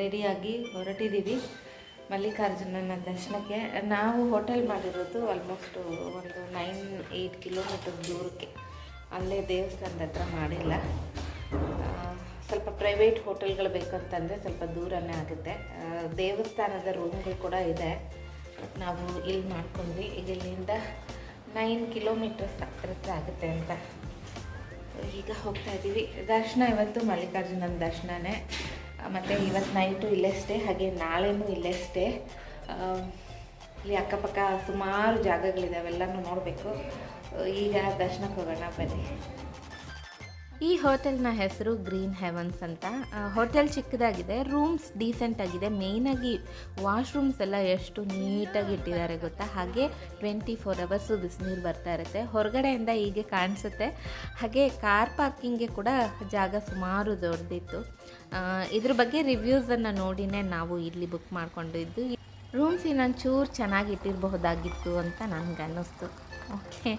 ರೆಡಿಯಾಗಿ ಹೊರಟಿದ್ದೀವಿ. ಮಲ್ಲಿಕಾರ್ಜುನನ ದರ್ಶನಕ್ಕೆ. ನಾವು ಹೋಟೆಲ್ ಮಾಡಿರೋದು ಆಲ್ಮೋಸ್ಟು ಒಂದು ನೈನ್ ಏಯ್ಟ್ ಕಿಲೋಮೀಟರ್ ದೂರಕ್ಕೆ. ಅಲ್ಲೇ ದೇವಸ್ಥಾನದ ಹತ್ರ ಮಾಡಿಲ್ಲ. ಸ್ವಲ್ಪ ಪ್ರೈವೇಟ್ ಹೋಟೆಲ್ಗಳು ಬೇಕಂತಂದರೆ ಸ್ವಲ್ಪ ದೂರನೇ ಆಗುತ್ತೆ. ದೇವಸ್ಥಾನದ ರೂಮ್ಗಳು ಕೂಡ ಇದೆ. ನಾವು ಇಲ್ಲಿ ಮಾಡ್ಕೊಂಡ್ವಿ. ಇಲ್ಲಿಂದ ನೈನ್ ಕಿಲೋಮೀಟರ್ಸ್ ಹತ್ರ ಹತ್ರ ಆಗುತ್ತೆ ಅಂತ. ಈಗ ಹೋಗ್ತಾ ಇದ್ದೀವಿ ದರ್ಶನ ಇವತ್ತು ಮಲ್ಲಿಕಾರ್ಜುನನ ದರ್ಶನನೇ. ಮತ್ತು ಇವತ್ತು ನೈಟು ಇಲ್ಲೇ ಸ್ಟೇ ಹಾಗೆ ನಾಳೆನೂ ಇಲ್ಲೇ ಸ್ಟೇ ಇಲ್ಲಿ ಅಕ್ಕಪಕ್ಕ ಸುಮಾರು ಜಾಗಗಳಿದೆ ಅವೆಲ್ಲನೂ ನೋಡಬೇಕು. ಈಗ ದರ್ಶನಕ್ಕೆ ಹೋಗೋಣ, ಬನ್ನಿ. ಈ ಹೋಟೆಲ್ನ ಹೆಸರು ಗ್ರೀನ್ ಹೆವನ್ಸ್ ಅಂತ. ಹೋಟೆಲ್ ಚಿಕ್ಕದಾಗಿದೆ, ರೂಮ್ಸ್ ಡೀಸೆಂಟ್ ಆಗಿದೆ. ಮೇಯ್ನಾಗಿ ವಾಶ್ರೂಮ್ಸ್ ಎಲ್ಲ ಎಷ್ಟು ನೀಟಾಗಿ ಇಟ್ಟಿದ್ದಾರೆ ಗೊತ್ತಾ? ಹಾಗೆ ಟ್ವೆಂಟಿ ಫೋರ್ ಅವರ್ಸು ಬಿಸಿನೀರು ಬರ್ತಾ ಇರುತ್ತೆ. ಹೊರಗಡೆಯಿಂದ ಹೀಗೆ ಕಾಣಿಸುತ್ತೆ. ಹಾಗೆ ಕಾರ್ ಪಾರ್ಕಿಂಗ್ಗೆ ಕೂಡ ಜಾಗ ಸುಮಾರು ದೊಡ್ಡದಿತ್ತು ಇದ್ರ ಬಗ್ಗೆ ರಿವ್ಯೂಸನ್ನು ನೋಡಿನೇ ನಾವು ಇಲ್ಲಿ ಬುಕ್ ಮಾಡ್ಕೊಂಡಿದ್ದು. ರೂಮ್ಸ್ ಇನ್ನೊಂದು ಚೂರು ಚೆನ್ನಾಗಿ ಇಟ್ಟಿರಬಹುದಾಗಿತ್ತು ಅಂತ ನನಗೆ ಅನ್ನಿಸ್ತು ಓಕೆ,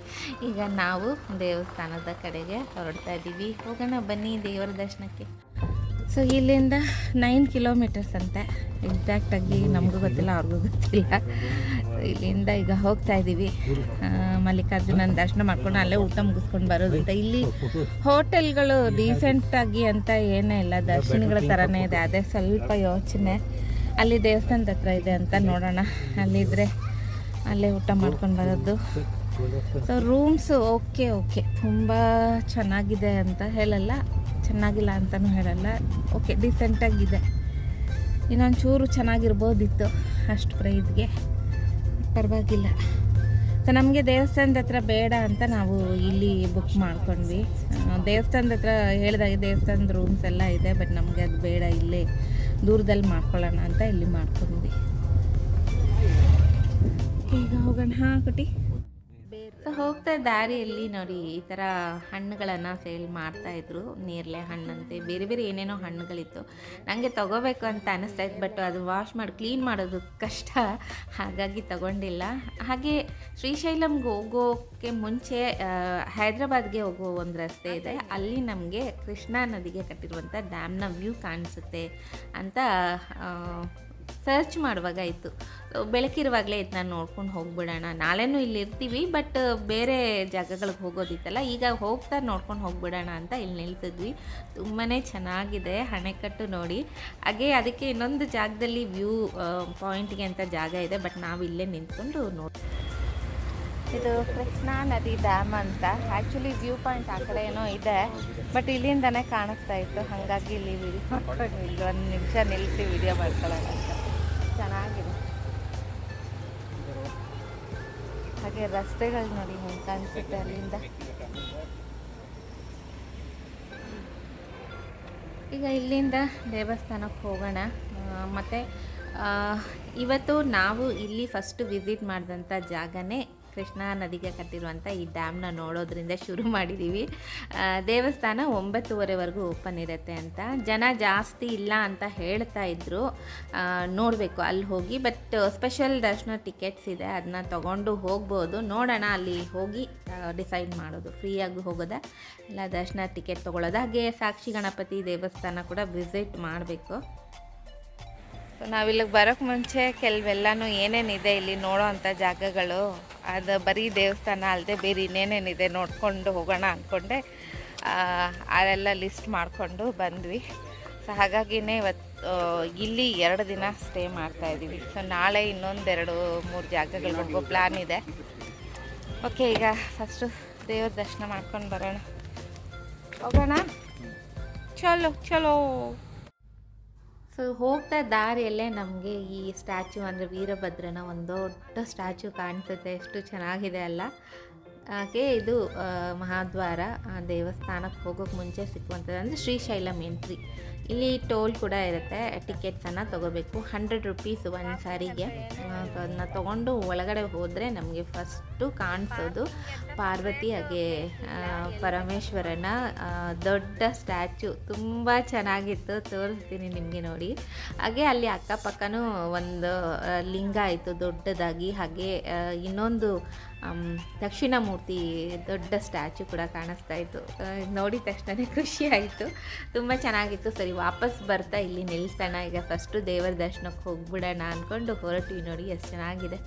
ಈಗ ನಾವು ದೇವಸ್ಥಾನದ ಕಡೆಗೆ ಹೊರಡ್ತಾ ಇದ್ದೀವಿ ಹೋಗೋಣ, ಬನ್ನಿ ದೇವರ ದರ್ಶನಕ್ಕೆ. ಸೊ, ಇಲ್ಲಿಂದ ನೈನ್ ಕಿಲೋಮೀಟರ್ಸ್ ಅಂತೆ. ಎಕ್ಸಾಕ್ಟಾಗಿ ನಮಗೂ ಗೊತ್ತಿಲ್ಲ, ಅವ್ರಿಗೂ ಗೊತ್ತಿಲ್ಲ. ಇಲ್ಲಿಂದ ಈಗ ಹೋಗ್ತಾ ಇದ್ದೀವಿ ಮಲ್ಲಿಕಾರ್ಜುನ ದರ್ಶನ ಮಾಡ್ಕೊಂಡು ಅಲ್ಲೇ ಊಟ ಮುಗಿಸ್ಕೊಂಡು ಬರೋದು ಅಂತ ಇಲ್ಲಿ ಹೋಟೆಲ್ಗಳು ಡೀಸೆಂಟಾಗಿ ಅಂತ ಏನೇ ಇಲ್ಲ. ದರ್ಶನಗಳ ಥರನೇ ಇದೆ. ಅದೇ ಸ್ವಲ್ಪ ಯೋಚನೆ. ಅಲ್ಲಿ ದೇವಸ್ಥಾನದ ಹತ್ರ ಇದೆ ಅಂತ ನೋಡೋಣ. ಅಲ್ಲಿದ್ರೆ ಅಲ್ಲೇ ಊಟ ಮಾಡ್ಕೊಂಡು ಬರೋದು. ಸೊ ರೂಮ್ಸು ಓಕೆ ಓಕೆ ತುಂಬ ಚೆನ್ನಾಗಿದೆ ಅಂತ ಹೇಳಲ್ಲ. ಚೆನ್ನಾಗಿಲ್ಲ ಅಂತಲೂ ಹೇಳಲ್ಲ. ಓಕೆ ಡಿಸೆಂಟಾಗಿದೆ ಇನ್ನೊಂದು ಚೂರು ಚೆನ್ನಾಗಿರ್ಬೋದಿತ್ತು ಅಷ್ಟು ಪ್ರೈಸ್ಗೆ. ಪರವಾಗಿಲ್ಲ. ಸೊ ನಮಗೆ ದೇವಸ್ಥಾನದ ಹತ್ರ ಬೇಡ ಅಂತ ನಾವು ಇಲ್ಲಿ ಬುಕ್ ಮಾಡ್ಕೊಂಡ್ವಿ. ದೇವಸ್ಥಾನದ ಹತ್ರ ಹೇಳಿದಾಗೆ ದೇವಸ್ಥಾನದ ರೂಮ್ಸ್ ಎಲ್ಲ ಇದೆ ಬಟ್ ನಮಗೆ ಅದು ಬೇಡ ಇಲ್ಲೇ. ದೂರದಲ್ಲಿ ಮಾಡ್ಕೊಳ್ಳೋಣ ಅಂತ ಇಲ್ಲಿ ಮಾಡ್ಕೊಂಡ್ವಿ ಈಗ ಹೋಗೋಣ. ಹಾಂ ಸೊ ಹೋಗ್ತಾ ದಾರಿಯಲ್ಲಿ ನೋಡಿ ಈ ಥರ ಹಣ್ಣುಗಳನ್ನು ಸೇಲ್ ಮಾಡ್ತಾಯಿದ್ರು ನೇರಳೆ ಹಣ್ಣಂತೆ ಬೇರೆ ಬೇರೆ ಏನೇನೋ ಹಣ್ಣುಗಳಿತ್ತು. ನನಗೆ ತಗೋಬೇಕು ಅಂತ ಅನಿಸ್ತಾ ಇತ್ತು ಬಟ್ ಅದು ವಾಶ್ ಮಾಡಿ ಕ್ಲೀನ್ ಮಾಡೋದು ಕಷ್ಟ. ಹಾಗಾಗಿ ತಗೊಂಡಿಲ್ಲ. ಹಾಗೆ ಶ್ರೀಶೈಲಂಗೆ ಹೋಗೋಕ್ಕೆ ಮುಂಚೆ ಹೈದ್ರಾಬಾದ್ಗೆ ಹೋಗೋ ಒಂದು ರಸ್ತೆ ಇದೆ. ಅಲ್ಲಿ ನಮಗೆ ಕೃಷ್ಣಾ ನದಿಗೆ ಕಟ್ಟಿರುವಂಥ ಡ್ಯಾಮ್ನ ವ್ಯೂ ಕಾಣಿಸುತ್ತೆ ಅಂತ ಸರ್ಚ್ ಮಾಡುವಾಗ ಇತ್ತು ಬೆಳಕಿರುವಾಗಲೇ ಇದನ್ನ ನೋಡ್ಕೊಂಡು ಹೋಗ್ಬಿಡೋಣ. ನಾಳೆನೂ ಇಲ್ಲಿ ಇರ್ತೀವಿ ಬಟ್ ಬೇರೆ ಜಾಗಗಳಿಗೆ ಹೋಗೋದಿತ್ತಲ್ಲ, ಈಗ ಹೋಗ್ತಾ ನೋಡ್ಕೊಂಡು ಹೋಗ್ಬಿಡೋಣ ಅಂತ ಇಲ್ಲಿ ನಿಲ್ತಿದ್ವಿ. ತುಂಬಾ ಚೆನ್ನಾಗಿದೆ, ಅಣೆಕಟ್ಟು ನೋಡಿ. ಹಾಗೆ ಅದಕ್ಕೆ ಇನ್ನೊಂದು ಜಾಗದಲ್ಲಿ ವ್ಯೂ ಪಾಯಿಂಟ್ಗೆ ಅಂತ ಜಾಗ ಇದೆ ಬಟ್ ನಾವು ಇಲ್ಲೇ ನಿಂತ್ಕೊಂಡು ನೋಡಿ ಇದು ಕೃಷ್ಣಾ ನದಿ ಡ್ಯಾಮ್ ಅಂತ. ಆ್ಯಕ್ಚುಲಿ ವ್ಯೂ ಪಾಯಿಂಟ್ ಆ ಕಡೆ ಏನೋ ಇದೆ ಬಟ್ ಇಲ್ಲಿಂದನೇ ಕಾಣಿಸ್ತಾ ಇತ್ತು. ಹಾಗಾಗಿ ಇಲ್ಲಿ ವಿಡಿಯೋ ಮಾಡ್ಕೊಂಡು ಇಲ್ಲಿ ಒಂದು ನಿಮಿಷ ನಿಲ್ಲಿಸಿ ವಿಡಿಯೋ ಮಾಡ್ಕೊಳ್ಳೋಣ ಚೆನ್ನಾಗಿದೆ. ಹಾಗೆ ರಸ್ತೆಗಳು ನೋಡಿ ಹೆಂಗೆ ಕಾಣಿಸುತ್ತೆ ಅಲ್ಲಿಂದ. ಈಗ ಇಲ್ಲಿಂದ ದೇವಸ್ಥಾನಕ್ಕೆ ಹೋಗೋಣ. ಮತ್ತು ಇವತ್ತು ನಾವು ಇಲ್ಲಿ ಫಸ್ಟ್ ವಿಸಿಟ್ ಮಾಡಿದಂಥ ಜಾಗನೇ ಕೃಷ್ಣಾ ನದಿಗೆ ಕಟ್ಟಿರುವಂಥ ಈ ಡ್ಯಾಮ್ನ ನೋಡೋದ್ರಿಂದ ಶುರು ಮಾಡಿದ್ದೀವಿ ದೇವಸ್ಥಾನ ಒಂಬತ್ತುವರೆವರೆಗೂ ಓಪನ್ ಇರುತ್ತೆ ಅಂತ. ಜನ ಜಾಸ್ತಿ ಇಲ್ಲ ಅಂತ ಹೇಳ್ತಾ ಇದ್ರು. ನೋಡಬೇಕು ಅಲ್ಲಿ ಹೋಗಿ. ಬಟ್ ಸ್ಪೆಷಲ್ ದರ್ಶನ ಟಿಕೆಟ್ಸ್ ಇದೆ, ಅದನ್ನ ತಗೊಂಡು ಹೋಗ್ಬೋದು. ನೋಡೋಣ ಅಲ್ಲಿ ಹೋಗಿ ಡಿಸೈಡ್ ಮಾಡೋದು. ಫ್ರೀಯಾಗಿ ಹೋಗೋದಾ ಇಲ್ಲ ದರ್ಶನ ಟಿಕೆಟ್ ತೊಗೊಳ್ಳೋದು. ಹಾಗೆ ಸಾಕ್ಷಿ ಗಣಪತಿ ದೇವಸ್ಥಾನ ಕೂಡ ವಿಸಿಟ್ ಮಾಡಬೇಕು. ನಾವಿಲ್ಲಿಗೆ ಬರೋಕ್ಕೆ ಮುಂಚೆ ಕೆಲವೆಲ್ಲನೂ ಏನೇನಿದೆ ಇಲ್ಲಿ ನೋಡೋ ಅಂಥ ಜಾಗಗಳು. ಅದು ಬರೀ ದೇವಸ್ಥಾನ ಅಲ್ಲದೆ ಬೇರೆ ಇನ್ನೇನೇನಿದೆ ನೋಡ್ಕೊಂಡು ಹೋಗೋಣ ಅಂದ್ಕೊಂಡೆ ಅದೆಲ್ಲ ಲಿಸ್ಟ್ ಮಾಡಿಕೊಂಡು ಬಂದ್ವಿ. ಸೊ ಹಾಗಾಗಿನೇ ಇವತ್ತು ಇಲ್ಲಿ ಎರಡು ದಿನ ಸ್ಟೇ ಮಾಡ್ತಾ ಇದ್ದೀವಿ ಸೊ ನಾಳೆ ಇನ್ನೊಂದೆರಡು, ಮೂರು ಜಾಗಗಳು ಹೋಗೋ ಪ್ಲ್ಯಾನ್ ಇದೆ. ಓಕೆ ಈಗ ಫಸ್ಟು ದೇವ್ರ ದರ್ಶನ ಮಾಡ್ಕೊಂಡು ಬರೋಣ. ಹೋಗೋಣ? ಚಲೋ ಚಲೋ. ಸೊ ಹೋಗ್ತಾ ದಾರಿಯಲ್ಲೇ ನಮಗೆ ಈ ಸ್ಟ್ಯಾಚು ಅಂದರೆ ವೀರಭದ್ರನ ಒಂದು ದೊಡ್ಡ ಸ್ಟ್ಯಾಚು ಕಾಣಿಸುತ್ತೆ ಎಷ್ಟು ಚೆನ್ನಾಗಿದೆ ಅಲ್ಲ? ಹಾಗೆ ಇದು ಮಹಾದ್ವಾರ ದೇವಸ್ಥಾನಕ್ಕೆ ಹೋಗೋಕ್ಕೆ ಮುಂಚೆ ಸಿಕ್ಕುವಂಥದ್ದು ಅಂದರೆ ಶ್ರೀಶೈಲಂ ಎಂಟ್ರಿ. ಇಲ್ಲಿ ಟೋಲ್ ಕೂಡ ಇರುತ್ತೆ. ಟಿಕೆಟ್ಸನ್ನು ತೊಗೋಬೇಕು. ಹಂಡ್ರೆಡ್ ರುಪೀಸ್ ಒಂದು ಸಾರಿಗೆ. ಅದನ್ನ ತೊಗೊಂಡು ಒಳಗಡೆ ಹೋದರೆ ನಮಗೆ ಫಸ್ಟು ಕಾಣಿಸೋದು ಪಾರ್ವತಿ ಹಾಗೆ ಪರಮೇಶ್ವರನ ದೊಡ್ಡ ಸ್ಟ್ಯಾಚು. ತುಂಬ ಚೆನ್ನಾಗಿತ್ತು. ತೋರಿಸ್ತೀನಿ ನಿಮಗೆ ನೋಡಿ. ಹಾಗೆ ಅಲ್ಲಿ ಅಕ್ಕಪಕ್ಕನೂ ಒಂದು ಲಿಂಗ ಆಯಿತು ದೊಡ್ಡದಾಗಿ. ಹಾಗೆ ಇನ್ನೊಂದು ದಕ್ಷಿಣಾಮೂರ್ತಿ ದೊಡ್ಡ ಸ್ಟ್ಯಾಚು ಕೂಡ ಕಾಣಿಸ್ತಾ ಇತ್ತು. ನೋಡಿದ ತಕ್ಷಣ ಖುಷಿ ಆಯಿತು. ತುಂಬ ಚೆನ್ನಾಗಿತ್ತು. ಸರಿ, ವಾಪಸ್ ಬರ್ತಾ ಇಲ್ಲಿ ನಿಲ್ಲಿಸೋಣ ಈಗ ಫಸ್ಟು ದೇವರ ದರ್ಶನಕ್ಕೆ ಹೋಗ್ಬಿಡೋಣ ಅಂದ್ಕೊಂಡು ಹೊರಟ್ವಿ ನೋಡಿ, ಎಷ್ಟು ಚೆನ್ನಾಗಿದೆ.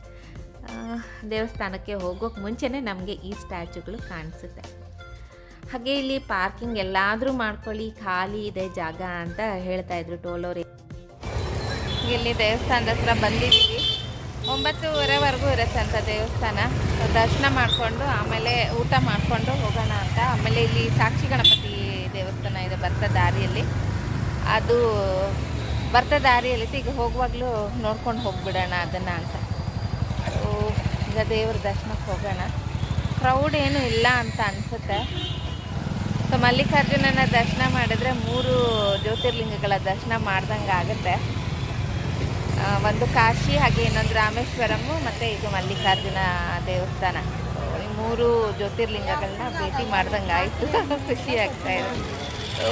ದೇವಸ್ಥಾನಕ್ಕೆ ಹೋಗೋಕ್ಕೆ ಮುಂಚೆನೇ ನಮಗೆ ಈ ಸ್ಟ್ಯಾಚುಗಳು ಕಾಣಿಸುತ್ತೆ. ಹಾಗೆ ಇಲ್ಲಿ ಪಾರ್ಕಿಂಗ್ ಎಲ್ಲಾದರೂ ಮಾಡ್ಕೊಳ್ಳಿ, ಖಾಲಿ ಇದೆ ಜಾಗ ಅಂತ ಹೇಳ್ತಾಯಿದ್ರು ಟೋಲೋರಿ ಇಲ್ಲಿ ದೇವಸ್ಥಾನದ ಹತ್ರ ಬಂದಿದ್ದೀವಿ. ಒಂಬತ್ತುವರೆವರೆಗೂ ಇರುತ್ತೆ ಅಂತ ದೇವಸ್ಥಾನ. ದರ್ಶನ ಮಾಡಿಕೊಂಡು, ಆಮೇಲೆ ಊಟ ಮಾಡಿಕೊಂಡು ಹೋಗೋಣ ಅಂತ. ಆಮೇಲೆ ಇಲ್ಲಿ ಸಾಕ್ಷಿ ಗಣಪತಿ ದೇವಸ್ಥಾನ ಇದೆ, ಬರ್ತ ದಾರಿಯಲ್ಲಿ. ಅದು ಬರ್ತ ದಾರಿಯಲ್ಲಿ ಈಗ ಹೋಗುವಾಗಲೂ ನೋಡ್ಕೊಂಡು ಹೋಗ್ಬಿಡೋಣ ಅದನ್ನು ಅಂತ. ಈಗ ದೇವ್ರ ದರ್ಶನಕ್ಕೆ ಹೋಗೋಣ. ಕ್ರೌಡ್ ಏನೂ ಇಲ್ಲ ಅಂತ ಅನಿಸುತ್ತೆ. ಸೊ ಮಲ್ಲಿಕಾರ್ಜುನನ ದರ್ಶನ ಮಾಡಿದ್ರೆ ಮೂರು ಜ್ಯೋತಿರ್ಲಿಂಗಗಳ ದರ್ಶನ ಮಾಡ್ದಂಗೆ ಆಗುತ್ತೆ ಒಂದು ಕಾಶಿ ಹಾಗೆ ಇನ್ನೊಂದು ರಾಮೇಶ್ವರಮ್ಮು ಮತ್ತು ಇದು ಮಲ್ಲಿಕಾರ್ಜುನ ದೇವಸ್ಥಾನ. ಈ ಮೂರು ಜ್ಯೋತಿರ್ಲಿಂಗಗಳನ್ನ ಭೇಟಿ ಮಾಡ್ದಂಗೆ ಆಯಿತು. ಖುಷಿ ಆಗ್ತಾ ಇದೆ.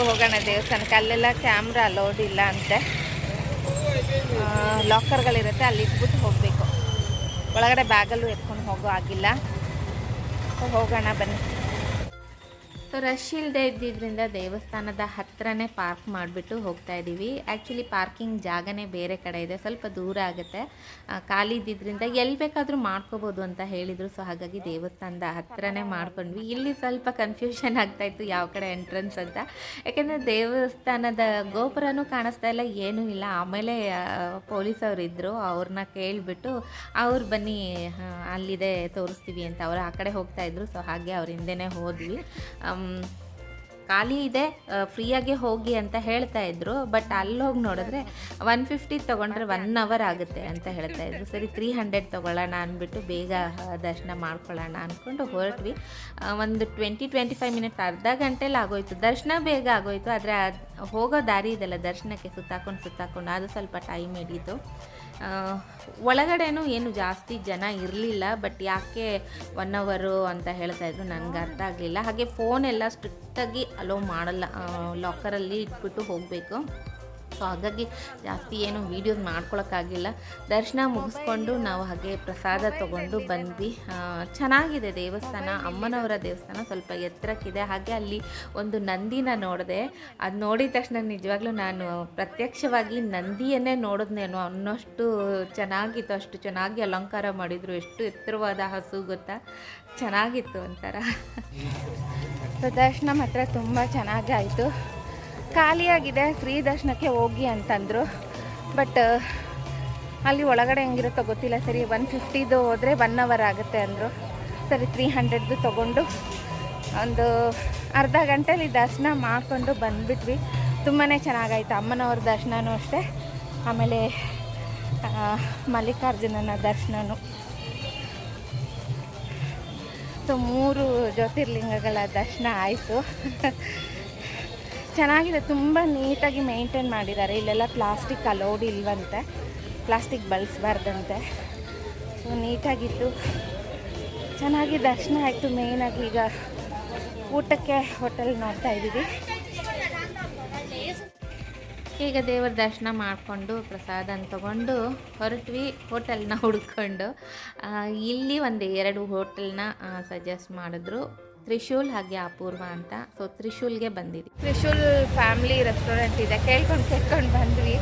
ಹೋಗೋಣ ದೇವಸ್ಥಾನಕ್ಕೆ. ಅಲ್ಲೆಲ್ಲ ಕ್ಯಾಮ್ರಾ ಅಲೋಡ್ ಇಲ್ಲ ಅಂತೆ. ಲಾಕರ್ಗಳಿರುತ್ತೆ, ಅಲ್ಲಿ ಇಟ್ಬಿಟ್ಟು ಹೋಗಬೇಕು. ಒಳಗಡೆ ಬ್ಯಾಗಲ್ಲೂ ಎತ್ಕೊಂಡು ಹೋಗೋ ಆಗಿಲ್ಲ ಹೋಗೋಣ ಬನ್ನಿ. ಸೊ ರಶ್ ಇಲ್ಲದೆ ಇದ್ದಿದ್ದರಿಂದ ದೇವಸ್ಥಾನದ ಹತ್ತಿರನೇ ಪಾರ್ಕ್ ಮಾಡಿಬಿಟ್ಟು ಹೋಗ್ತಾ ಇದ್ದೀವಿ. ಆ್ಯಕ್ಚುಲಿ ಪಾರ್ಕಿಂಗ್ ಜಾಗನೇ ಬೇರೆ ಕಡೆ ಇದೆ. ಸ್ವಲ್ಪ ದೂರ ಆಗುತ್ತೆ. ಖಾಲಿ ಇದ್ದಿದ್ದರಿಂದ ಎಲ್ಲಿ ಬೇಕಾದರೂ ಮಾಡ್ಕೋಬೋದು ಅಂತ ಹೇಳಿದರು. ಸೊ ಹಾಗಾಗಿ ದೇವಸ್ಥಾನದ ಹತ್ತಿರನೇ ಮಾಡ್ಕೊಂಡ್ವಿ. ಇಲ್ಲಿ ಸ್ವಲ್ಪ ಕನ್ಫ್ಯೂಷನ್ ಆಗ್ತಾಯಿತ್ತು ಯಾವ ಕಡೆ ಎಂಟ್ರೆನ್ಸ್ ಅಂತ. ಯಾಕೆಂದರೆ ದೇವಸ್ಥಾನದ ಗೋಪುರನೂ ಕಾಣಿಸ್ತಾ ಇಲ್ಲ, ಏನೂ ಇಲ್ಲ. ಆಮೇಲೆ ಪೊಲೀಸ್ ಇದ್ದರು ಅವ್ರನ್ನ ಕೇಳಿಬಿಟ್ಟು, ಅವ್ರು ಬನ್ನಿ ಅಲ್ಲಿದೆ ತೋರಿಸ್ತೀವಿ ಅಂತ. ಅವರು ಆ ಕಡೆ ಹೋಗ್ತಾ ಇದ್ರು. ಸೊ ಹಾಗೆ ಅವ್ರ ಹಿಂದೆನೇ ಹೋದ್ವಿ. ಖಾಲಿ ಇದೆ ಫ್ರೀಯಾಗೆ ಹೋಗಿ ಅಂತ ಹೇಳ್ತಾ ಇದ್ರು ಬಟ್ ಅಲ್ಲಿ ಹೋಗಿ ನೋಡಿದ್ರೆ ಒನ್ ಫಿಫ್ಟಿ ತೊಗೊಂಡ್ರೆ ಒನ್ ಅವರ್ ಆಗುತ್ತೆ ಅಂತ ಹೇಳ್ತಾ ಇದ್ರು. ಸರಿ ತ್ರೀ ಹಂಡ್ರೆಡ್ ತೊಗೊಳ್ಳೋಣ ಅಂದ್ಬಿಟ್ಟು ಬೇಗ ದರ್ಶನ ಮಾಡ್ಕೊಳ್ಳೋಣ ಅಂದ್ಕೊಂಡು ಹೊರಟ್ವಿ. ಒಂದು ಟ್ವೆಂಟಿ ಟ್ವೆಂಟಿ ಫೈವ್ ಮಿನಿಟ್ಸ್ ಅರ್ಧ ಗಂಟೆಲಿ ಆಗೋಯ್ತು. ದರ್ಶನ ಬೇಗ ಆಗೋಯ್ತು ಆದರೆ ಹೋಗೋ ದಾರಿ ಇದೆಲ್ಲ ದರ್ಶನಕ್ಕೆ ಸುತ್ತಾಕೊಂಡು ಸುತ್ತಾಕೊಂಡು ಅದು ಸ್ವಲ್ಪ ಟೈಮ್ ಹಿಡೀತು ಒಳಗಡೆನೂ ಏನು ಜಾಸ್ತಿ ಜನ ಇರಲಿಲ್ಲ ಬಟ್ ಯಾಕೆ ಒನ್ ಅವರು ಅಂತ ಹೇಳ್ತಾ ಇದ್ರು ನನಗೆ ಅರ್ಥ ಆಗಲಿಲ್ಲ. ಹಾಗೆ ಫೋನ್ ಎಲ್ಲ ಸ್ಟ್ರಿಕ್ಟಾಗಿ ಅಲೋ ಮಾಡಲ್ಲ ಲಾಕರಲ್ಲಿ ಇಟ್ಬಿಟ್ಟು ಹೋಗಬೇಕು. ಸೊ ಹಾಗಾಗಿ ಜಾಸ್ತಿ ಏನು ವೀಡಿಯೋಸ್ ಮಾಡ್ಕೊಳಕ್ಕಾಗಿಲ್ಲ. ದರ್ಶನ ಮುಗಿಸ್ಕೊಂಡು ನಾವು ಹಾಗೆ ಪ್ರಸಾದ ತೊಗೊಂಡು ಬಂದ್ವಿ. ಚೆನ್ನಾಗಿದೆ ದೇವಸ್ಥಾನ. ಅಮ್ಮನವರ ದೇವಸ್ಥಾನ ಸ್ವಲ್ಪ ಎತ್ತರಕ್ಕಿದೆ. ಹಾಗೆ ಅಲ್ಲಿ ಒಂದು ನಂದಿನ ನೋಡಿದೆ. ಅದು ನೋಡಿದ ತಕ್ಷಣ ನಿಜವಾಗ್ಲೂ ನಾನು ಪ್ರತ್ಯಕ್ಷವಾಗಿ ನಂದಿಯನ್ನೇ ನೋಡಿದ್ನೇನೋ ಅನ್ನೋಷ್ಟು ಚೆನ್ನಾಗಿತ್ತು. ಅಷ್ಟು ಚೆನ್ನಾಗಿ ಅಲಂಕಾರ ಮಾಡಿದರು. ಎಷ್ಟು ಎತ್ತರವಾದ ಹಸು ಗೊತ್ತಾ? ಚೆನ್ನಾಗಿತ್ತು ಒಂಥರ. ಸೊ ದರ್ಶನ ಮಾತ್ರ ತುಂಬ ಚೆನ್ನಾಗಿ ಆಯಿತು ಖಾಲಿಯಾಗಿದೆ, ಫ್ರೀ ದರ್ಶನಕ್ಕೆ ಹೋಗಿ ಅಂತಂದರು. ಬಟ್ ಅಲ್ಲಿ ಒಳಗಡೆ ಹೆಂಗಿರುತ್ತೋ ಗೊತ್ತಿಲ್ಲ. ಸರಿ ಒನ್ ಫಿಫ್ಟಿದು ಹೋದರೆ ಒನ್ ಅವರ್ ಆಗುತ್ತೆ ಅಂದರು. ಸರಿ ತ್ರೀ ಹಂಡ್ರೆಡ್ದು ತೊಗೊಂಡು ಒಂದು ಅರ್ಧ ಗಂಟೆಲಿ ದರ್ಶನ ಮಾಡಿಕೊಂಡು ಬಂದುಬಿಟ್ವಿ. ತುಂಬಾ ಚೆನ್ನಾಗಾಯ್ತು. ಅಮ್ಮನವ್ರ ದರ್ಶನವೂ ಅಷ್ಟೇ. ಆಮೇಲೆ ಮಲ್ಲಿಕಾರ್ಜುನನ ದರ್ಶನವೂ ಸೊ, ಮೂರು ಜ್ಯೋತಿರ್ಲಿಂಗಗಳ ದರ್ಶನ ಆಯಿತು. ಚೆನ್ನಾಗಿದೆ, ತುಂಬ ನೀಟಾಗಿ ಮೇಂಟೈನ್ ಮಾಡಿದ್ದಾರೆ. ಇಲ್ಲೆಲ್ಲ ಪ್ಲಾಸ್ಟಿಕ್ ಅಲೋಡ್ ಇಲ್ವಂತೆ. ಪ್ಲಾಸ್ಟಿಕ್ ಬಳಸಬಾರ್ದಂತೆ. ಸೊ ನೀಟಾಗಿತ್ತು. ಚೆನ್ನಾಗಿ ದರ್ಶನ ಆಯಿತು ಮೇಯ್ನಾಗಿ ಈಗ ಊಟಕ್ಕೆ ಹೋಟೆಲ್ ನೋಡ್ತಾ ಇದ್ದೀವಿ. ಈಗ ದೇವರ ದರ್ಶನ ಮಾಡಿಕೊಂಡು ಪ್ರಸಾದನ ತಗೊಂಡು ಹೊರಟ್ವಿ ಹೋಟೆಲ್ನ ಹುಡ್ಕೊಂಡು. ಇಲ್ಲಿ ಒಂದು ಎರಡು ಹೋಟೆಲ್ನ ಸಜೆಸ್ಟ್ ಮಾಡಿದ್ರು. ತ್ರಿಶೂಲ್ ಹಾಗೆ ಅಪೂರ್ವ ಅಂತ. ಸೊ ತ್ರಿಶೂಲ್ಗೆ ಬಂದಿದ್ವಿ. ತ್ರಿಶೂಲ್ ಫ್ಯಾಮಿಲಿ ರೆಸ್ಟೋರೆಂಟ್ ಇದೆ. ಕೇಳ್ಕೊಂಡು ಕೇಳ್ಕೊಂಡು ಬಂದ್ವಿ.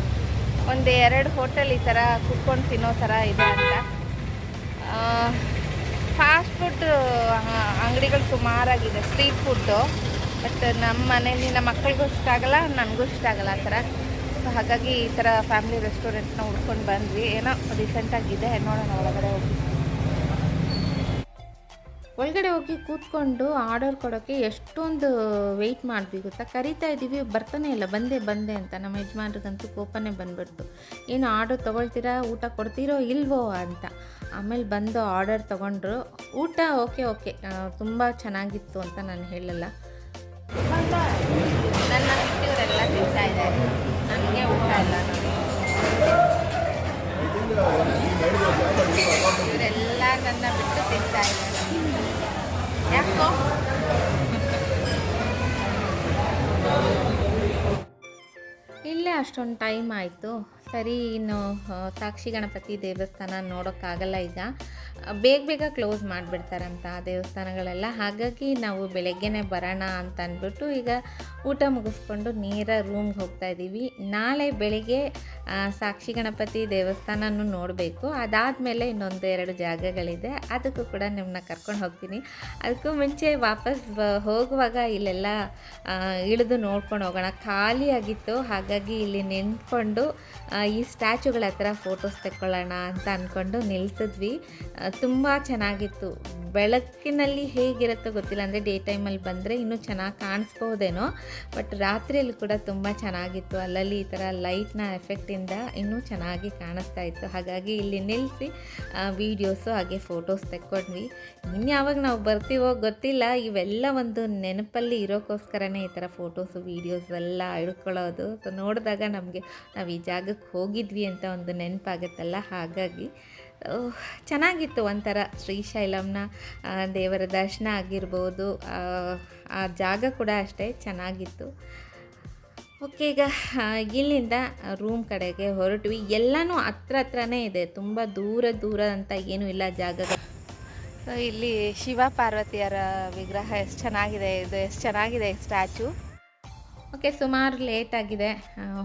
ಒಂದು ಎರಡು ಹೋಟೆಲ್ ಈ ಥರ ಕುತ್ಕೊಂಡು ತಿನ್ನೋ ಥರ ಇದೆ ಅಂತ. ಫಾಸ್ಟ್ ಫುಡ್ ಅಂಗಡಿಗಳು ಸುಮಾರಾಗಿದೆ. ಸ್ಟ್ರೀಟ್ ಫುಡ್ಡು ಬಟ್ ನಮ್ಮ ಮನೇಲಿ ನಮ್ಮ ಮಕ್ಕಳಿಗೂ ಇಷ್ಟ ಆಗಲ್ಲ, ನನಗೂ ಇಷ್ಟ ಆಗಲ್ಲ ಆ ಥರ ಸೊ ಹಾಗಾಗಿ ಈ ಥರ ಫ್ಯಾಮಿಲಿ ರೆಸ್ಟೋರೆಂಟ್ನ ಹುಡ್ಕೊಂಡು ಬಂದ್ವಿ. ಏನೋ ರೀಸೆಂಟಾಗಿದೆ ನೋಡೋಣ, ಒಳಗಡೆ ಹೋಗಿ. ಒಳಗಡೆ ಹೋಗಿ ಕೂತ್ಕೊಂಡು ಆರ್ಡರ್ ಕೊಡೋಕ್ಕೆ ಎಷ್ಟೊಂದು ವೆಯ್ಟ್ ಮಾಡಿದ್ವಿ ಗೊತ್ತಾ? ಕರಿತಾ ಇದ್ದೀವಿ, ಬರ್ತಾನೆ ಇಲ್ಲ, ಬಂದೆ ಬಂದೆ ಅಂತ. ನಮ್ಮ ಯಜಮಾನ್ರಿಗಂತೂ ಕೋಪನೇ ಬಂದ್ಬಿಡ್ತು. ಏನು ಆರ್ಡರ್ ತೊಗೊಳ್ತೀರಾ, ಊಟ ಕೊಡ್ತೀರೋ ಇಲ್ವೋ ಅಂತ. ಆಮೇಲೆ ಬಂದು ಆರ್ಡರ್ ತೊಗೊಂಡ್ರು. ಊಟ ಓಕೆ ಓಕೆ. ತುಂಬ ಚೆನ್ನಾಗಿತ್ತು ಅಂತ ನಾನು ಹೇಳಲ್ಲ. ನನ್ನ ಇವರೆಲ್ಲ ತಿಂತಾ ಇದ್ದಾರೆ. ನನಗೆ ಊಟ ಇಲ್ಲ. ಇವರೆಲ್ಲ ನನ್ನ ಬಿಟ್ಟು ತಿಂತಾ ಇದ್ದಾರೆ. ಯಾಕೋ? ಇಲ್ಲೇ ಅಷ್ಟೊಂದು ಟೈಮ್ ಆಯಿತು. ಸರಿ, ಇನ್ನು ಸಾಕ್ಷಿ ಗಣಪತಿ ದೇವಸ್ಥಾನ ನೋಡೋಕ್ಕಾಗಲ್ಲ ಈಗ. ಬೇಗ ಬೇಗ ಕ್ಲೋಸ್ ಮಾಡಿಬಿಡ್ತಾರಂತ ದೇವಸ್ಥಾನಗಳೆಲ್ಲ. ಹಾಗಾಗಿ ನಾವು ಬೆಳಗ್ಗೆನೇ ಬರೋಣ ಅಂತ ಅಂದ್ಬಿಟ್ಟು ಈಗ ಊಟ ಮುಗಿಸ್ಕೊಂಡು ನೇರ ರೂಮ್ಗೆ ಹೋಗ್ತಾ ಇದ್ದೀವಿ ನಾಳೆ ಬೆಳಿಗ್ಗೆ ಸಾಕ್ಷಿ ಗಣಪತಿ ದೇವಸ್ಥಾನನೂ ನೋಡಬೇಕು. ಅದಾದಮೇಲೆ ಇನ್ನೊಂದು ಎರಡು ಜಾಗಗಳಿದೆ. ಅದಕ್ಕೂ ಕೂಡ ನಿಮ್ಮನ್ನ ಕರ್ಕೊಂಡು ಹೋಗ್ತೀನಿ. ಅದಕ್ಕೂ ಮುಂಚೆ ವಾಪಸ್ ಹೋಗುವಾಗ ಇಲ್ಲೆಲ್ಲ ಇಳಿದು ನೋಡ್ಕೊಂಡು ಹೋಗೋಣ. ಖಾಲಿಯಾಗಿತ್ತು. ಹಾಗಾಗಿ ಇಲ್ಲಿ ನಿಂತ್ಕೊಂಡು ಈ ಸ್ಟ್ಯಾಚುಗಳ ಹತ್ರ ಫೋಟೋಸ್ ತೆಕ್ಕೊಳ್ಳೋಣ ಅಂತ ಅಂದ್ಕೊಂಡು ನಿಲ್ತಿದ್ವಿ. ತುಂಬ ಚೆನ್ನಾಗಿತ್ತು. ಬೆಳಕಿನಲ್ಲಿ ಹೇಗಿರುತ್ತೋ ಗೊತ್ತಿಲ್ಲ. ಅಂದರೆ ಡೇ ಟೈಮಲ್ಲಿ ಬಂದರೆ ಇನ್ನೂ ಚೆನ್ನಾಗಿ ಕಾಣಿಸ್ಬೋದೇನೋ. ಬಟ್ ರಾತ್ರಿಯಲ್ಲಿ ಕೂಡ ತುಂಬ ಚೆನ್ನಾಗಿತ್ತು. ಅಲ್ಲಲ್ಲಿ ಈ ಥರ ಲೈಟ್ನ ಎಫೆಕ್ಟಿಂದ ಇನ್ನೂ ಚೆನ್ನಾಗಿ ಕಾಣಿಸ್ತಾ ಇತ್ತು. ಹಾಗಾಗಿ ಇಲ್ಲಿ ನಿಲ್ಲಿಸಿ ವೀಡಿಯೋಸು ಹಾಗೆ ಫೋಟೋಸ್ ತೆಕ್ಕೊಂಡ್ವಿ. ಇನ್ಯಾವಾಗ ನಾವು ಬರ್ತೀವೋ ಗೊತ್ತಿಲ್ಲ. ಇವೆಲ್ಲ ಒಂದು ನೆನಪಲ್ಲಿ ಇರೋಕ್ಕೋಸ್ಕರನೇ ಈ ಥರ ಫೋಟೋಸು ವೀಡಿಯೋಸ್ ಎಲ್ಲ ಹಿಡ್ಕೊಳ್ಳೋದು. ಸೊ ನೋಡಿದಾಗ ನಮಗೆ ನಾವು ಈ ಜಾಗಕ್ಕೆ ಹೋಗಿದ್ವಿ ಅಂತ ಒಂದು ನೆನಪಾಗುತ್ತಲ್ಲ. ಹಾಗಾಗಿ ಚೆನ್ನಾಗಿತ್ತು ಒಂಥರ. ಶ್ರೀಶೈಲಂನ ದೇವರ ದರ್ಶನ ಆಗಿರ್ಬೋದು ಆ ಜಾಗ ಕೂಡ ಅಷ್ಟೇ ಚೆನ್ನಾಗಿತ್ತು. ಓಕೆ, ಈಗ ಇಲ್ಲಿಂದ ರೂಮ್ ಕಡೆಗೆ ಹೊರಟ್ವಿ. ಎಲ್ಲನೂ ಹತ್ರ ಹತ್ರನೇ ಇದೆ. ತುಂಬ ದೂರ ದೂರ ಅಂತ ಏನೂ ಇಲ್ಲ ಸೊ, ಇಲ್ಲಿ ಶಿವ ಪಾರ್ವತಿಯರ ವಿಗ್ರಹ ಎಷ್ಟು ಚೆನ್ನಾಗಿದೆ, ಇದು ಎಷ್ಟು ಚೆನ್ನಾಗಿದೆ ಸ್ಟ್ಯಾಚು ಓಕೆ ಸುಮಾರು ಲೇಟ್ ಆಗಿದೆ.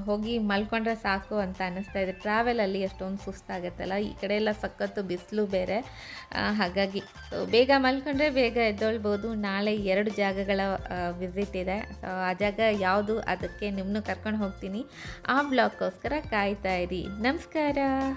ಹೋಗಿ ಮಲ್ಕೊಂಡ್ರೆ ಸಾಕು ಅಂತ ಅನ್ನಿಸ್ತಾ ಇದೆ. ಟ್ರಾವೆಲಲ್ಲಿ ಎಷ್ಟೊಂದು ಸುಸ್ತಾಗತ್ತಲ್ಲ, ಈ ಕಡೆ ಎಲ್ಲ ಸಖತ್ತು ಬಿಸಿಲು ಬೇರೆ. ಹಾಗಾಗಿ ಬೇಗ ಮಲ್ಕೊಂಡ್ರೆ ಬೇಗ ಎದ್ದೊಳ್ಬೋದು. ನಾಳೆ ಎರಡು ಜಾಗಗಳ ವಿಸಿಟ್ ಇದೆ. ಸೊ ಆ ಜಾಗ ಯಾವುದು, ಅದಕ್ಕೆ ನಿಮ್ಮನ್ನು ಕರ್ಕೊಂಡು ಹೋಗ್ತೀನಿ. ಆ ಬ್ಲಾಗ್ಗೋಸ್ಕರ ಕಾಯ್ತಾ ಇರಿ. ನಮಸ್ಕಾರ.